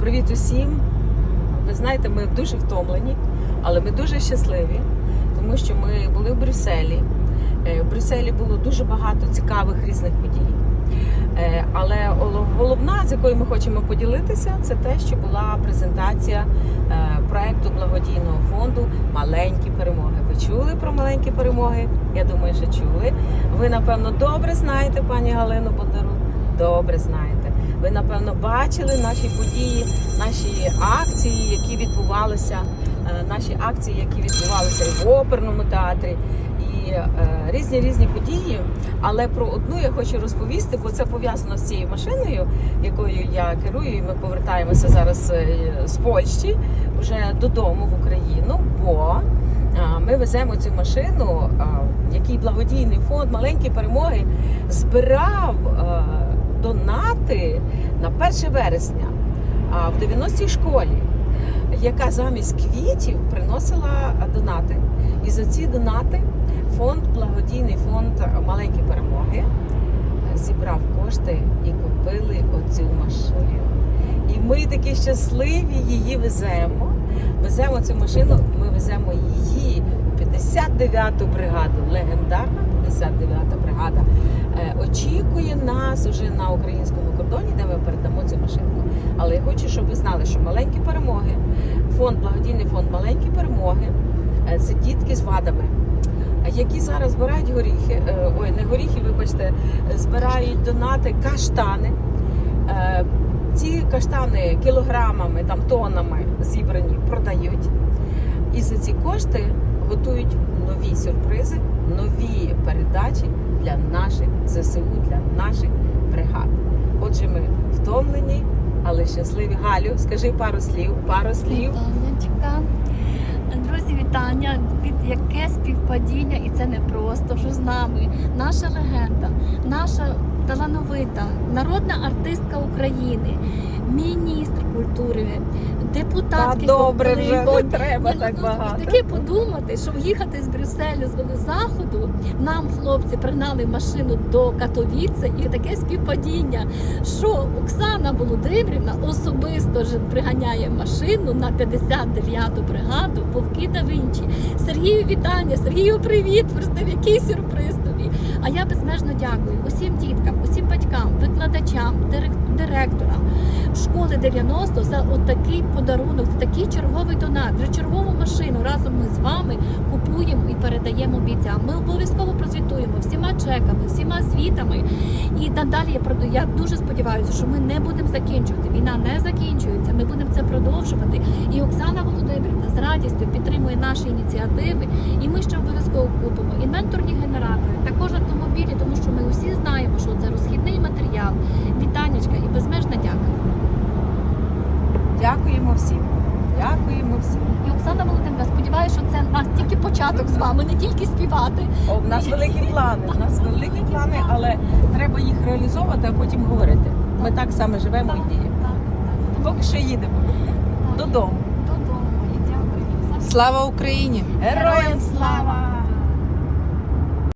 Привіт усім! Ви знаєте, ми дуже втомлені, але ми дуже щасливі, тому що ми були в Брюсселі. Е, В Брюсселі було дуже багато цікавих різних подій. Е, Але головна, з якою ми хочемо поділитися, це те, що була презентація е, проекту благодійного фонду Маленькі перемоги. Ви чули про маленькі перемоги? Я думаю, що чули. Ви напевно добре знаєте пані Галину Бондару. Добре знаєте. Ви напевно бачили наші події, наші акції, які відбувалися, е, наші акції, які відбувалися в оперному театрі, і е, різні різні події. Але про одну я хочу розповісти, бо це пов'язано з цією машиною, якою я керую. І ми повертаємося зараз е, з Польщі вже додому в Україну. Бо ми веземо цю машину, який благодійний фонд маленькі перемоги збирав донати на 1 вересня в 90-й школі, яка замість квітів приносила донати. І за ці донати фонд, благодійний фонд Маленькі перемоги зібрав кошти і купили оцю машину. І ми такі щасливі її веземо. Веземо цю машину, ми веземо її 59-ту бригаду. Легендарна 59-та бригада е, очікує нас уже на українському кордоні, де ми передамо цю машинку. Але я хочу, щоб ви знали, що маленькі перемоги, фонд, благодійний фонд Маленькі перемоги е, це дітки з вадами. Які зараз збирають горіхи, е, ой, не горіхи, вибачте, збирають донати каштани. Ці каштани кілограмами, там тоннами зібрані, продають. І за ці кошти готують нові сюрпризи, нові передачі для наших ЗСУ, для наших бригад. Отже, ми втомлені, але щасливі. Галю, скажи пару слів, пару слів. Друзі, вітання. Яке співпадіння, і це не просто, що з нами наша легенда, наша талановита народна артистка України, міністр культури, депутатський Та добре вже, не треба так ну, багато. Таке подумати, що їхати з Брюсселю з велозаходу, нам хлопці пригнали машину до Катовіце, і таке співпадіння, що Оксана Володимирівна особисто ж приганяє машину на 59-ту бригаду Вовки да Вінчі. Сергію вітання, Сергію привіт! Простив, який сюрприз тобі. А я безмежно дякую усім діткам, усім батькам, викладачам, директорам школи 90 за отакий подарунок, за такий черговий донат, вже чергову машину разом ми з вами купуємо і передаємо бійцям. Ми обов'язково прозвітуємо всіма чеками, всіма звітами. І надалі я дуже сподіваюся, що ми не будемо закінчувати. Війна не закінчується. Ми будемо це продовжувати. І Оксана Володимирівна з радістю підтримує наші ініціативи. І ми ще обов'язково купимо інвенторні генератори, також автомобілі, тому що ми усі знаємо, що це розхідний матеріал. Вітанечка і безмежна дяка. Дякуємо всім. Дякуємо всім. І Оксана Володимирівна, сподіваюся, що це в нас тільки початок з вами, не тільки співати. О, в нас великі плани. У нас великі плани, але треба їх реалізовувати, а потім говорити. Ми так само живемо і діємо. Так, так, Поки що їдемо додому. Додому. І дякую. Слава Україні! Героям слава!